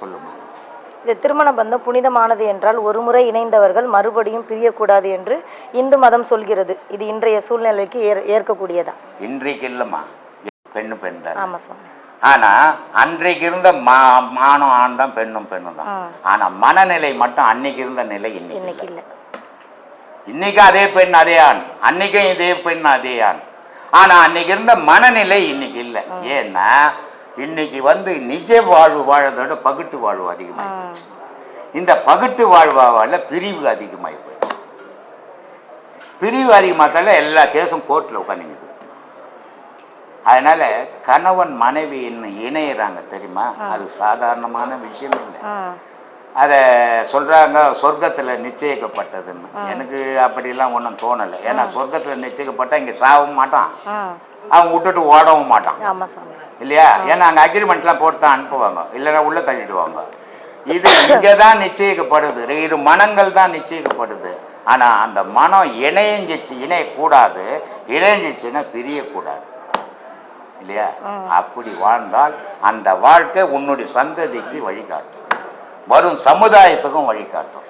சொல்லுமா இந்த திருமண பந்தம் புனிதமானது என்றால் ஒருமுறை இணைந்தவர்கள் மறுபடியும் பிரியக்கூடாது என்று இந்து மதம் சொல்கிறது. இது இன்றைய சூழ்நிலைக்கு ஏற் ஏற்கக்கூடியதா? இன்றைக்கு இல்லைம்மா. பெண்ணு பெண் தான். ஆமா சுவாமி ஆனா அன்றைக்கு இருந்த மா மானும் ஆண் தான் பெண்ணும் பெண்ணும் தான். ஆ. ஆனா மனநிலை மட்டும் அன்னைக்கு இருந்த நிலை இன்னைக்கு இல்லை. இன்னைக்கு அதே பெண் அதே ஆண். அன்னைக்கும் இதே பெண் அதே ஆண். ஆனா அன்னைக்கு இருந்த மனநிலை இன்னைக்கு இல்லை. ஏன்னா இன்னைக்கு வந்து நிஜ வாழ்வு வாழறதை விட பகுட்டு வாழ்வு அதிகமாக. இந்த பகுட்டு வாழ்வாவால பிரிவு அதிகமாகி போயிடுச்சு பிரிவு அதிகமாகத்தால எல்லா கேஸும் கோர்ட்டில் உட்காந்துங்குது அதனால கணவன் மனைவி இன்னும் இணையிறாங்க தெரியுமா? அது சாதாரணமான விஷயம் இல்லை. அதை சொல்றாங்க சொர்க்கத்துல நிச்சயிக்கப்பட்டதுன்னு. எனக்கு அப்படிலாம் ஒன்றும் தோணலை. ஏன்னா சொர்க்கத்துல நிச்சயிக்கப்பட்டா இங்க சாகவும் மாட்டான். அவன் விட்டுட்டு ஓடவும் மாட்டான் இல்லையா? ஏன்னா அங்கே அக்ரிமெண்ட்லாம் போட்டு தான் அனுப்புவாங்க. இல்லைன்னா உள்ள தள்ளிடுவாங்க. இது இங்கே தான் நிச்சயிக்கப்படுது. இரு மனங்கள் தான் நிச்சயிக்கப்படுது. ஆனால் அந்த மனம் இணையஞ்சிச்சு இணையக்கூடாது. இணைஞ்சிச்சுன்னா பிரியக்கூடாது. இல்லையா? அப்படி வாழ்ந்தால் அந்த வாழ்க்கை உன்னுடைய சந்ததிக்கு வழிகாட்டும். வரும் சமுதாயத்துக்கும் வழிகாட்டும்.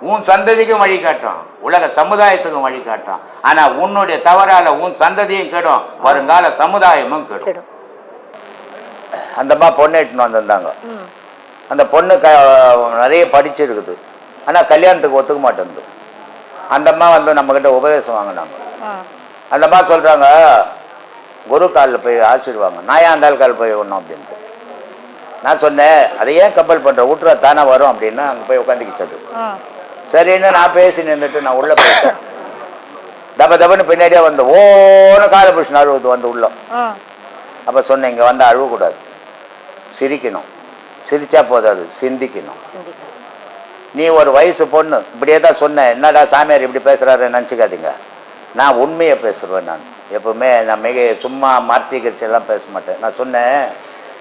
உன் சந்ததிக்கும் வழிகாட்டும் உலக சமுதாயத்துக்கும் வழிகாட்டும் ஆனா உன்னுடைய தவறால உன் சந்ததியும் கெடும். வருங்கால சமுதாயமும் கெடும். அந்தம்மா பொண்ணு இட்டுன்னு வந்திருந்தாங்க. அந்த பொண்ணு க நிறைய படிச்சிருக்குது. ஆனால் கல்யாணத்துக்கு ஒத்துக்க மாட்டேங்குது. அந்த அம்மா வந்து நம்மக்கிட்ட உபதேசம் வாங்கினாங்க. ம். அந்த அம்மா சொல்கிறாங்க குரு காலில் போய் ஆசீர்வாங்க. நான் ஏன் அந்த கால் போய் விடணும் அப்படின்ட்டு. நான் சொன்னேன் அதை ஏன் கப்பல் பண்ணுற விட்டுறா தானே வரும் அப்படின்னு அங்கே போய் உட்காந்துக்கிச்சது. சரின்னு நான் பேசி நின்றுட்டு நான் உள்ளே போயிட்டேன். தப தபன்னு பின்னாடியே வந்து ஓன கால புருஷன் அழுவுது வந்து உள்ள. ம். அப்போ சொன்னேன் இங்கே வந்து அழுவக்கூடாது. சிரிக்கணும். சிரிச்சா போதாது சிந்திக்கணும். நீ ஒரு வயசு பொண்ணு இப்படியே தான் சொன்னேன் என்னடா சாமியார் இப்படி பேசுகிறாரு நினச்சிக்காதீங்க. நான் உண்மையை பேசுவேன் நான். எப்பவுமே நான் மிக சும்மா மறைச்சி கிரிச்செல்லாம் பேச மாட்டேன். நான் சொன்னேன்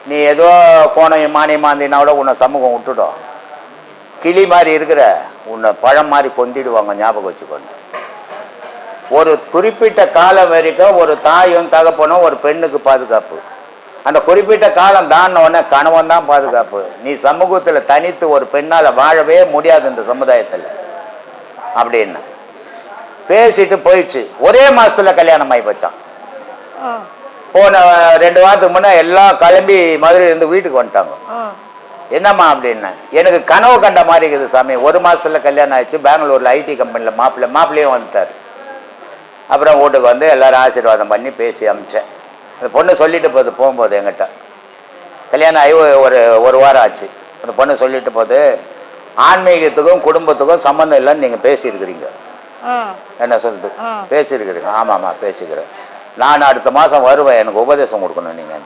நீ ஏதோ கோணம் மானியமாந்தினா கூட உன்னை சமூகம் விட்டுடும். கிளி மாதிரி இருக்கிற உன்னை பழம் மாதிரி கொந்திடுவாங்க ஞாபகம் வச்சுக்கொண்டு ஒரு குறிப்பிட்ட காலம் வரைக்கும் ஒரு தாயும் தகப்பனும் ஒரு பெண்ணுக்கு பாதுகாப்பு. அந்த குறிப்பிட்ட காலம் தான் உடனே கணவன் தான் பாதுகாப்பு. நீ சமூகத்தில் தனித்து ஒரு பெண்ணால் வாழவே முடியாது இந்த சமுதாயத்தில். அப்படின்னு. பேசிட்டு போயிடுச்சு. ஒரே மாசத்துல கல்யாணம் ஆகி வச்சான் போன ரெண்டு வாரத்துக்கு முன்னே எல்லாம் கிளம்பி மதுரை இருந்து வீட்டுக்கு வந்துட்டாங்க. என்னம்மா அப்படின்னு. எனக்கு கனவு கண்ட மாதிரி இருக்குது சாமி. ஒரு மாசத்துல கல்யாணம் ஆயிடுச்சு. பெங்களூர்ல ஐடி கம்பெனில மாப்பிள்ளை மாப்பிள்ளையும் வந்துட்டார். அப்புறம் வீட்டுக்கு வந்து எல்லாரும் ஆசீர்வாதம் பண்ணி பேசி அமிச்சேன். அந்த பொண்ணு சொல்லிட்டு போகுது போகும்போது என்கிட்ட. கல்யாணம் ஆகி ஒரு- ஒரு வாரம் ஆச்சு. அந்த பொண்ணு சொல்லிட்டு போகுது ஆன்மீகத்துக்கும் குடும்பத்துக்கும் சம்மந்தம் இல்லைன்னு நீங்கள் பேசியிருக்கிறீங்க. என்ன சொல்லுது. பேசியிருக்கிறீங்க. ஆமாம்மா பேசிக்கிறேன். நான் அடுத்த மாதம் வருவேன் எனக்கு உபதேசம் கொடுக்கணும் நீங்கள்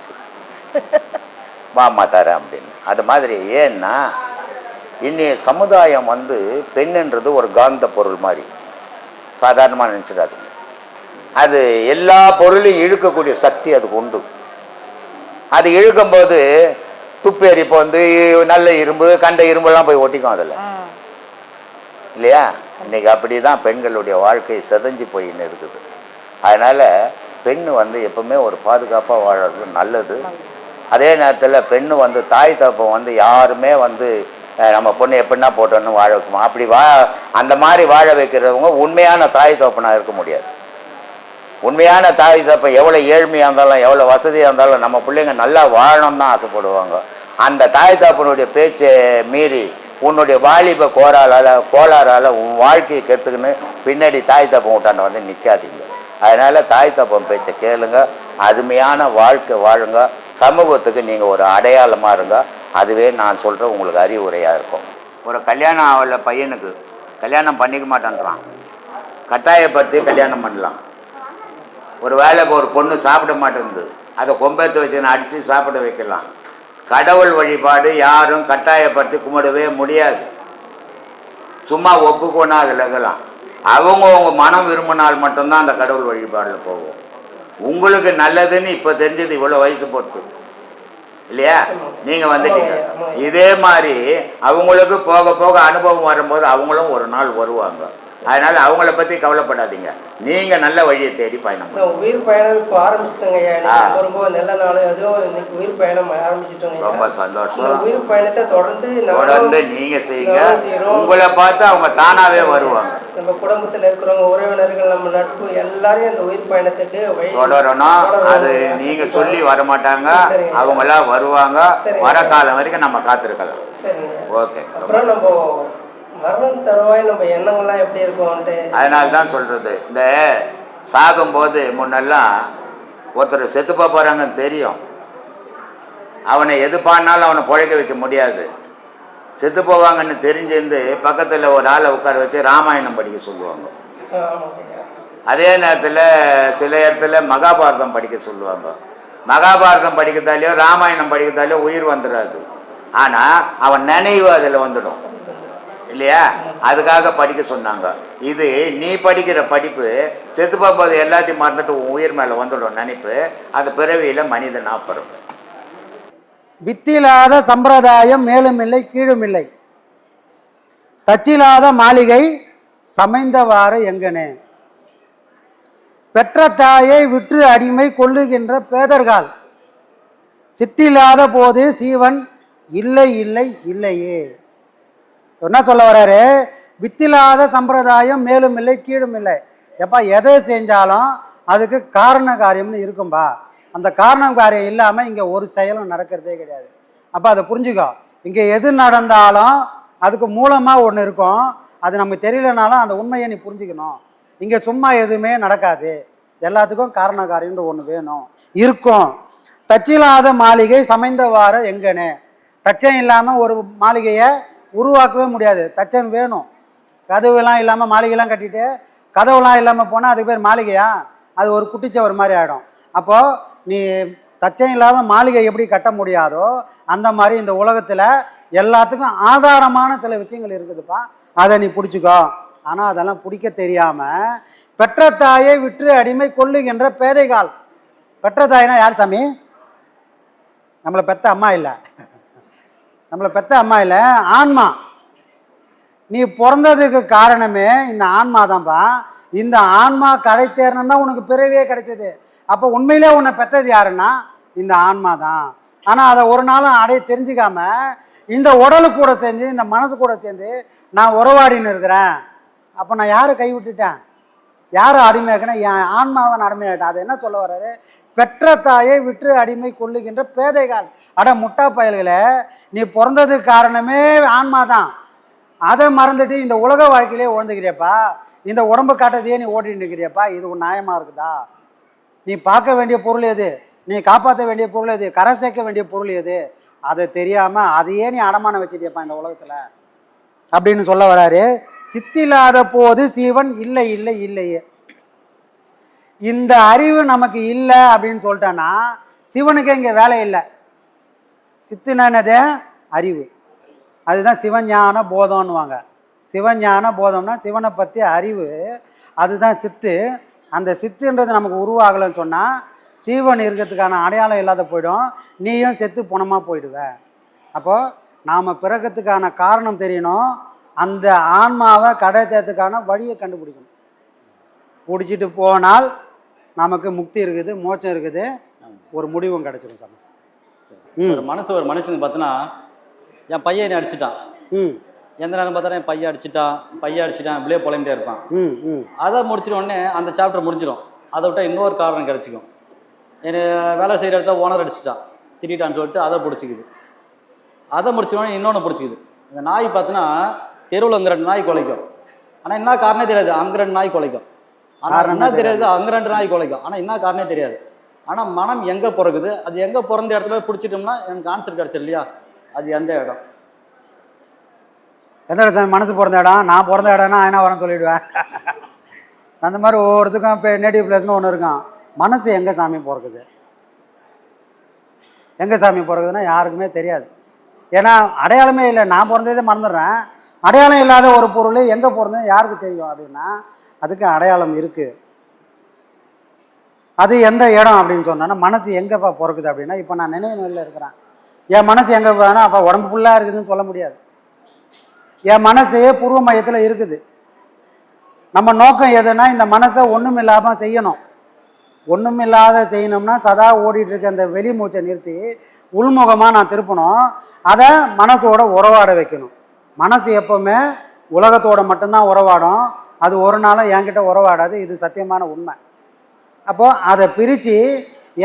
வாமா தரேன் அப்படின்னு. அது மாதிரி ஏன்னா இன்னைய சமுதாயம் வந்து பெண்ணுன்றது ஒரு காந்த பொருள் மாதிரி. சாதாரணமாக நினச்சிடாதுங்க. அது எல்லா பொருளையும் இழுக்கக்கூடிய சக்தி அதுக்கு உண்டு. அது இழுக்கும்போது துப்பேரி இப்போ வந்து நல்ல இரும்பு கண்ட இரும்பெல்லாம் போய் ஒட்டிக்கும் அதில். இல்லையா? இன்னைக்கு அப்படி தான் பெண்களுடைய வாழ்க்கை செதஞ்சு போயின்னு இருக்குது. அதனால் பெண் வந்து எப்பவுமே ஒரு பாதுகாப்பாக வாழறது நல்லது. அதே நேரத்தில் பெண்ணு வந்து தாய் தப்பம் வந்து யாருமே வந்து நம்ம பொண்ணு எப்படின்னா போட்டோன்னு வாழ வைக்குமா? அப்படி வா அந்த மாதிரி வாழ வைக்கிறவங்க உண்மையான தாய் தப்பனாக இருக்க முடியாது. உண்மையான தாய் தப்பம் எவ்வளோ ஏழ்மையாக இருந்தாலும் எவ்வளோ வசதியாக இருந்தாலும் நம்ம பிள்ளைங்க நல்லா வாழணும்னு தான் ஆசைப்படுவாங்க. அந்த தாய் தப்பனுடைய பேச்சை மீறி உன்னுடைய வாலிப கோராலால் கோளாறால் உன் வாழ்க்கையை கற்றுக்குன்னு பின்னாடி தாய் தப்பம் விட்டாண்ட வந்து நிற்காதீங்க அதனால் தாய் தப்பம் பேச்சை கேளுங்க அருமையான வாழ்க்கை வாழுங்க சமூகத்துக்கு நீங்கள் ஒரு அடையாளமாக இருங்க. அதுவே நான் சொல்கிற உங்களுக்கு அறிவுரையாக இருக்கும். ஒரு கல்யாணம் ஆகல பையனுக்கு கல்யாணம் பண்ணிக்க மாட்டேன்றான். கட்டாயப்படுத்தி கல்யாணம் பண்ணலாம். ஒரு வேலைக்கு ஒரு பொண்ணு சாப்பிட மாட்டேங்குது. அதை கொம்பத்து வச்சு அடித்து சாப்பிட வைக்கலாம். கடவுள் வழிபாடு யாரும் கட்டாயப்படுத்தி கும்பிடவே முடியாது. சும்மா ஒப்புக்கொண்டா அதில் இருக்கலாம். அவங்கவுங்க மனம் விரும்பினால் மட்டும்தான் அந்த கடவுள் வழிபாடில் போகும் உங்களுக்கு நல்லதுன்னு இப்போ தெரிஞ்சது இவ்வளோ வயசு பொறுத்து இல்லையா? நீங்கள் வந்துட்டீங்க. இதே மாதிரி அவங்களுக்கு போக போக அனுபவம் வரும்போது அவங்களும் ஒரு நாள் வருவாங்க. அதனால் அவங்கள பற்றி கவலைப்படாதீங்க நீங்கள் நல்ல வழியை தேடி பயணம் உயிர் பயணம் இப்போ ஆரம்பிச்சிட்டோங்க. ரொம்ப நல்ல நாள் அதுவும் இன்னைக்கு உயிர் பயணம் ஆரம்பிச்சிட்டோங்க ரொம்ப. சந்தோஷம். உயிர் பயணத்தை தொடர்ந்து தொடர்ந்து நீங்கள் செய்யுங்க. உங்களை பார்த்து அவங்க தானாகவே வருவாங்க நம்ம குடும்பத்தில் இருக்கிறவங்க உறவினர்கள் நம்ம நட்பு எல்லாரையும் அந்த உயிர் பயணத்துக்கு தொடரணும் அது. நீங்க சொல்லி வர மாட்டாங்க. அவங்களாம் வருவாங்க. வர காலம் வரைக்கும் நம்ம காத்திருக்கலாம் சரிங்க ஓகே அப்புறம் நம்ம மரணம் தருவாய் நம்ம எண்ணங்கள்லாம் எப்படி இருக்கும்ன்ட்டு. அதனால தான் சொல்றது. இந்த சாகும்போது முன்னெல்லாம் ஒருத்தர் செத்து போக போறாங்கன்னு தெரியும். அவனை எது பாடினாலும் அவனை பிழைக்க வைக்க முடியாது. செத்து போவாங்கன்னு தெரிஞ்சிருந்து பக்கத்தில் ஒரு ஆளை உட்கார வச்சு ராமாயணம் படிக்க சொல்லுவாங்க. அதே நேரத்தில் சில இடத்துல மகாபாரதம் படிக்க சொல்லுவாங்க. மகாபாரதம் படிக்கிறதாலேயோ ராமாயணம் படிக்கிறதாலேயோ உயிர் வந்துடாது ஆனால் அவன் நினைவு அதில் வந்துடும். இல்லையா? அதுக்காக படிக்க சொன்னாங்க. இது நீ படிக்கிற படிப்பு செத்து பார்ப்பது எல்லாத்தையும் மறந்துட்டு உயிர் மேலே வந்துடும் நினைப்பு. அந்த பிறவியில் மனிதன் ஆப்பரும் வித்திலாத சம்பிரதாயம் மேலும் இல்லை கீழும் இல்லை. தச்சிலாத மாளிகை சமைந்தவாறு எங்கனே. பெற்ற தாயை விற்று அடிமை கொள்ளுகின்ற பேதர்கால் சித்தில்லாத போது சீவன் இல்லை இல்லை இல்லையே. என்ன சொல்ல வர்றாரு? வித்தில்லாத சம்பிரதாயம் மேலும் இல்லை கீழும் இல்லை. எப்பா எதை செஞ்சாலும் அதுக்கு காரண காரியம்னு இருக்கும்பா. அந்த காரணம் காரியம் இல்லாமல் இங்கே ஒரு செயலும் நடக்கிறதே கிடையாது. அப்போ அதை புரிஞ்சுக்கோ. இங்கே எது நடந்தாலும் அதுக்கு மூலமாக ஒன்று இருக்கும். அது நமக்கு தெரியலனாலும் அந்த உண்மையை நீ புரிஞ்சுக்கணும். இங்கே சும்மா எதுவுமே நடக்காது. எல்லாத்துக்கும் காரண காரியம்னு ஒன்று வேணும். இருக்கும். தச்சில்லாத மாளிகை சமைந்தவாறு எங்கன்னு தச்சம் இல்லாமல் ஒரு மாளிகையை உருவாக்கவே முடியாது. தச்சன் வேணும். கதவுலாம் இல்லாமல் மாளிகைலாம் கட்டிட்டு கதவுலாம் இல்லாமல் போனால் அதுக்கு பேர் மாளிகையா? அது ஒரு குட்டிச்சவர் மாதிரி ஆகிடும் அப்போது நீ தச்சம் இல்லாத மாளிகை எப்படி கட்ட முடியாதோ அந்த மாதிரி இந்த உலகத்தில் எல்லாத்துக்கும் ஆதாரமான சில விஷயங்கள் இருக்குதுப்பா. அதை நீ பிடிச்சிக்கோ. ஆனால் அதெல்லாம் பிடிக்க தெரியாமல் பெற்ற தாயை விற்று அடிமை கொள்ளுகின்ற பேதைகால். பெற்ற தாய்னா யார் சாமி? நம்மளை பெற்ற அம்மா இல்லை. நம்மளை பெத்த அம்மா இல்லை ஆன்மா. நீ பிறந்ததுக்கு காரணமே இந்த ஆன்மா தான்ப்பா இந்த ஆன்மா கடை தேரணும் தான் உனக்கு பிறவியே கிடைச்சது. அப்போ உண்மையிலே உன்னை பெத்தது யாருன்னா? இந்த ஆன்மா தான். ஆனால் அதை ஒரு நாளும் அடைய தெரிஞ்சுக்காம இந்த உடலு கூட சேர்ந்து இந்த மனசு கூட சேர்ந்து நான் உறவாடின்னு இருக்கிறேன். அப்போ நான் யாரை கை விட்டுட்டேன் யாரை அடிமையாக்கினேன் என் ஆன்மாவை நான் அதை என்ன சொல்ல வர்றாரு? பெற்ற தாயை விற்று அடிமை கொள்ளுகின்ற பேதைகள். அட முட்டா பயல்களை நீ பிறந்ததுக்கு காரணமே ஆன்மா தான் அதை மறந்துட்டு இந்த உலக வாழ்க்கையிலே உழந்துக்கிறியப்பா. இந்த உடம்பு காட்டதையே நீ ஓட்டிட்டு இருக்கிறியப்பா இது ஒரு நியாயமாக இருக்குதா? நீ பார்க்க வேண்டிய பொருள் எது? நீ காப்பாற்ற வேண்டிய பொருள் எது? கரை சேர்க்க வேண்டிய பொருள் எது? அதை தெரியாமல் அதையே நீ அடமானம் வச்சிட்டியப்பா இந்த உலகத்தில். அப்படின்னு சொல்ல வராரு. சித்தில்லாத போது சீவன் இல்லை இல்லை இல்லையே. இந்த அறிவு நமக்கு இல்லை அப்படின்னு சொல்லிட்டேன்னா சிவனுக்கு இங்கே வேலை இல்லை. சித்துனா அறிவு. அதுதான் சிவஞான போதம்னுவாங்க. சிவஞான போதம்னா சிவனை பற்றி அறிவு. அதுதான் சித்து. அந்த சித்துன்றது நமக்கு உருவாகலைன்னு சொன்னால் சீவன் இருக்கிறதுக்கான அடையாளம் இல்லாத போயிடும். நீயும் செத்து புணமாக போயிடுவ. அப்போது நாம் பிறக்கிறதுக்கான காரணம் தெரியணும். அந்த ஆன்மாவை கடை தேர்த்துக்கான வழியை கண்டுபிடிக்கணும். பிடிச்சிட்டு போனால் நமக்கு முக்தி இருக்குது மோச்சம் இருக்குது. ஒரு முடிவும் கிடைச்சிடும் சார் ஒரு மனசு ஒரு மனுஷனுக்கு பார்த்தோன்னா என் பையன் என்னை அடிச்சிட்டான். எந்த நேரம் பார்த்தாலும் என் பையன் அடிச்சிட்டான் பையன் அடிச்சிட்டான் இப்படியே புலம்பிட்டே இருப்பான். அதை முடிச்சிட்ட உடனே அந்த சாப்டர் முடிஞ்சிடும். அதை விட்டா இன்னொரு காரணம் கிடச்சிக்கும். என்னை வேலை செய்கிற இடத்துல ஓனர் அடிச்சிட்டான். திட்டான்னு சொல்லிட்டு அதை பிடிச்சிக்குது. அதை முடிச்ச உடனே இன்னொன்று பிடிச்சிக்குது. இந்த நாய் பார்த்தோன்னா தெருவில் அங்கே ரெண்டு நாய் குலைக்கும். ஆனால் என்ன காரணமே தெரியாது. அங்கே ரெண்டு நாய் குலைக்கும். ஆனால் என்ன தெரியாது அங்கே ரெண்டு நாய் குலைக்கும். ஆனால் என்ன காரணமே தெரியாது. ஆனால் மனம் எங்கே பிறகுது? அது எங்கே பிறந்த இடத்துல பிடிச்சிட்டோம்னா எனக்கு ஆன்சர் கிடச்சிரு இல்லையா? அது எந்த இடம்? எந்த இடம் சாமி? மனசு பிறந்த இடம். நான் பிறந்த இடம்னா என்ன வரேன் சொல்லிவிடுவேன் அந்த மாதிரி ஒவ்வொருத்துக்கும் இப்போ நேட்டிவ் பிளேஸ்னு ஒன்று இருக்கும். மனசு எங்கே சாமி பிறக்குது? எங்கே சாமி பிறகுதுன்னா யாருக்குமே தெரியாது. ஏன்னா அடையாளமே இல்லை. நான் பிறந்ததே மறந்துடுறேன். அடையாளம் இல்லாத ஒரு பொருள் எங்கே பிறந்தது யாருக்கு தெரியும் அப்படின்னா அதுக்கு அடையாளம் இருக்குது அது எந்த இடம் அப்படின்னு சொன்னோன்னா மனசு எங்கேப்பா பிறக்குது அப்படின்னா இப்போ நான் நினைவு நிலையில் இருக்கிறேன். என் மனசு எங்கே போனால் அப்போ உடம்பு ஃபுல்லாக இருக்குதுன்னு சொல்ல முடியாது. என் மனசே பூர்வ மையத்தில் இருக்குது. நம்ம நோக்கம் எதுனா இந்த மனசை ஒன்றும் இல்லாமல் செய்யணும். ஒன்றும் இல்லாத செய்யணும்னா சதா ஓடிட்டு இருக்க அந்த வெளி மூச்சை நிறுத்தி உள்முகமாக நான் திருப்பணும். அதை மனசோட உறவாட வைக்கணும். மனசு எப்போவுமே உலகத்தோட மட்டும்தான் உறவாடும். அது ஒரு நாளும் என்கிட்ட உறவாடாது. இது சத்தியமான உண்மை. அப்போது அதை பிரித்து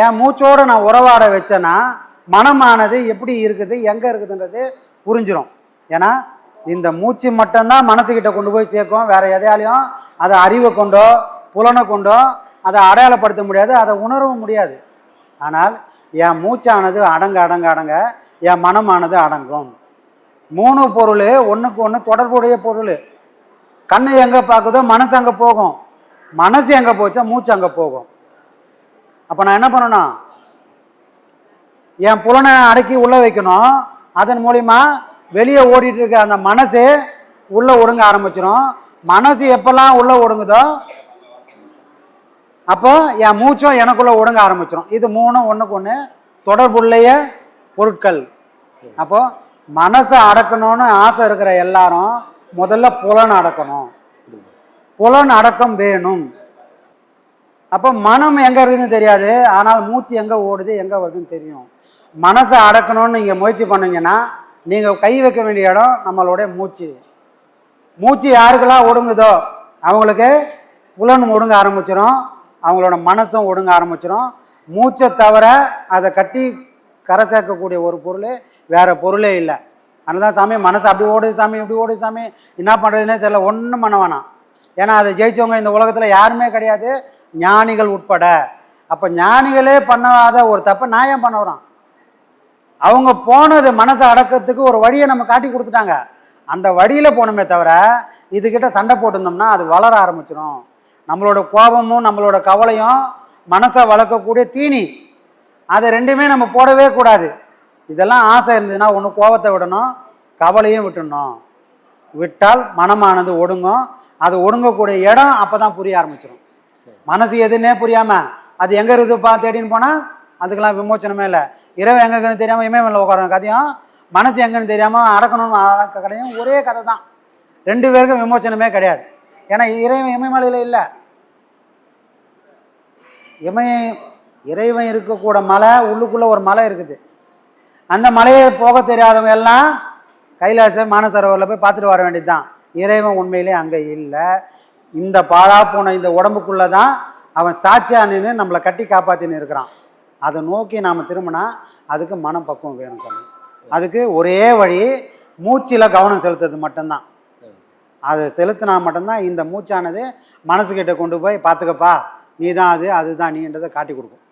என் மூச்சோடு நான் உறவாட வச்சேன்னா மனமானது எப்படி இருக்குது எங்கே இருக்குதுன்றது புரிஞ்சிடும் ஏன்னா இந்த மூச்சு மட்டும்தான் மனசுக்கிட்ட கொண்டு போய் சேர்க்கும். வேறு எதையாலையும் அதை அறிவை கொண்டோ புலனை கொண்டோ அதை அடையாளப்படுத்த முடியாது அதை உணரவும் முடியாது. ஆனால் என் மூச்சானது அடங்க அடங்க அடங்க என் மனமானது அடங்கும். மூணு பொருள் ஒன்றுக்கு ஒன்று தொடர்புடைய பொருள். கண்ணு எங்கே பார்க்குதோ மனசு அங்கே போகும். மனசு எங்கே போச்சா மூச்சு அங்கே போகும். அப்போ நான் என்ன பண்ணணும் என் புலனை அடக்கி உள்ளே வைக்கணும். அதன் மூலிமா வெளியே ஓடிட்டு இருக்க அந்த மனசு உள்ளே ஒடுங்க ஆரம்பிச்சிடும் மனசு எப்பெல்லாம் உள்ளே ஒடுங்குதோ அப்போ என் மூச்சும் எனக்குள்ளே ஒடுங்க ஆரம்பிச்சிடும் இது மூணும் ஒன்றுக்கு ஒன்று தொடர்புடைய பொருட்கள். அப்போ மனசை அடக்கணும்னு ஆசை இருக்கிற எல்லாரும் முதல்ல புலன் அடக்கணும். புலன் அடக்கம் வேணும். அப்போ மனம் எங்கே இருக்குதுன்னு தெரியாது. ஆனால் மூச்சு எங்கே ஓடுது எங்கே வருதுன்னு தெரியும். மனசை அடக்கணும்னு நீங்கள் முயற்சி பண்ணீங்கன்னா நீங்கள் கை வைக்க வேண்டிய இடம் நம்மளுடைய மூச்சு. மூச்சு யாருக்கெல்லாம் ஒடுங்குதோ அவங்களுக்கு புலன் ஒடுங்க ஆரம்பிச்சிடும் அவங்களோட மனசும் ஒடுங்க ஆரம்பிச்சிடும் மூச்சை தவிர அதை கட்டி கரை சேர்க்கக்கூடிய ஒரு பொருள் வேறு பொருளே இல்லை. அதனால தான் சாமி மனசு அப்படி ஓடுது சாமி இப்படி ஓடுது சாமி. என்ன பண்ணுறதுனே தெரியல. ஒன்றும் பண்ண வேணாம். ஏன்னா அதை ஜெயிச்சவங்க இந்த உலகத்தில் யாருமே கிடையாது. ஞானிகள் உட்பட. அப்போ ஞானிகளே பண்ணாத ஒரு தப்பை நான் ஏன் பண்ண வரோம் அவங்க போனது மனசை அடக்கத்துக்கு ஒரு வழியை நம்ம காட்டி கொடுத்துட்டாங்க. அந்த வழியில் போனோமே தவிர இதுகிட்ட சண்டை போட்டிருந்தோம்னா அது வளர ஆரம்பிச்சிடும் நம்மளோட கோபமும் நம்மளோட கவலையும் மனசை வளர்க்கக்கூடிய தீனி. அதை ரெண்டுமே நம்ம போடவே கூடாது. இதெல்லாம் ஆசை இருந்ததுன்னா ஒன்று கோபத்தை விடணும் கவலையும் விட்டுடணும். விட்டால் மனமானது ஒடுங்கும். அது ஒடுங்கக்கூடிய இடம் அப்போ தான் புரிய ஆரம்பிச்சிடும் மனசு எதுன்னே புரியாமல் அது எங்கே இருக்குதுப்பா தேடின்னு போனால் அதுக்கெல்லாம் விமோச்சனமே இல்லை. இரவு எங்கே இருக்குன்னு தெரியாமல் இமயமலையில் உட்கார கதையும். மனசு எங்கன்னு தெரியாமல் அடக்கணும்னு அடக்க கதையும் ஒரே கதை தான். ரெண்டு பேருக்கும் விமோச்சனமே கிடையாது. ஏன்னா இறைவன் இமயமலையில் இல்லை. இமய இறைவன் இருக்கக்கூட மலை உள்ளுக்குள்ளே ஒரு மலை இருக்குது. அந்த மலையை போக தெரியாதவங்க எல்லாம் கைலாச மானசரோவரில் போய் பார்த்துட்டு வர வேண்டியது தான் இறைவன் உண்மையிலே அங்கே இல்லை. இந்த பாழா போன இந்த உடம்புக்குள்ளே தான் அவன் சாட்சியா நின்று நம்மளை கட்டி காப்பாற்றின்னு இருக்கிறான். அதை நோக்கி நாம் திரும்பினா அதுக்கு மனப்பக்குவம் வேணும் சாமி. அதுக்கு ஒரே வழி மூச்சில் கவனம் செலுத்துறது மட்டும்தான். அதை செலுத்தினா மட்டும்தான் இந்த மூச்சானது மனசுக்கிட்ட கொண்டு போய் பார்த்துக்கப்பா நீ தான் அது அதுதான் நீன்றதை காட்டி கொடுக்கும்.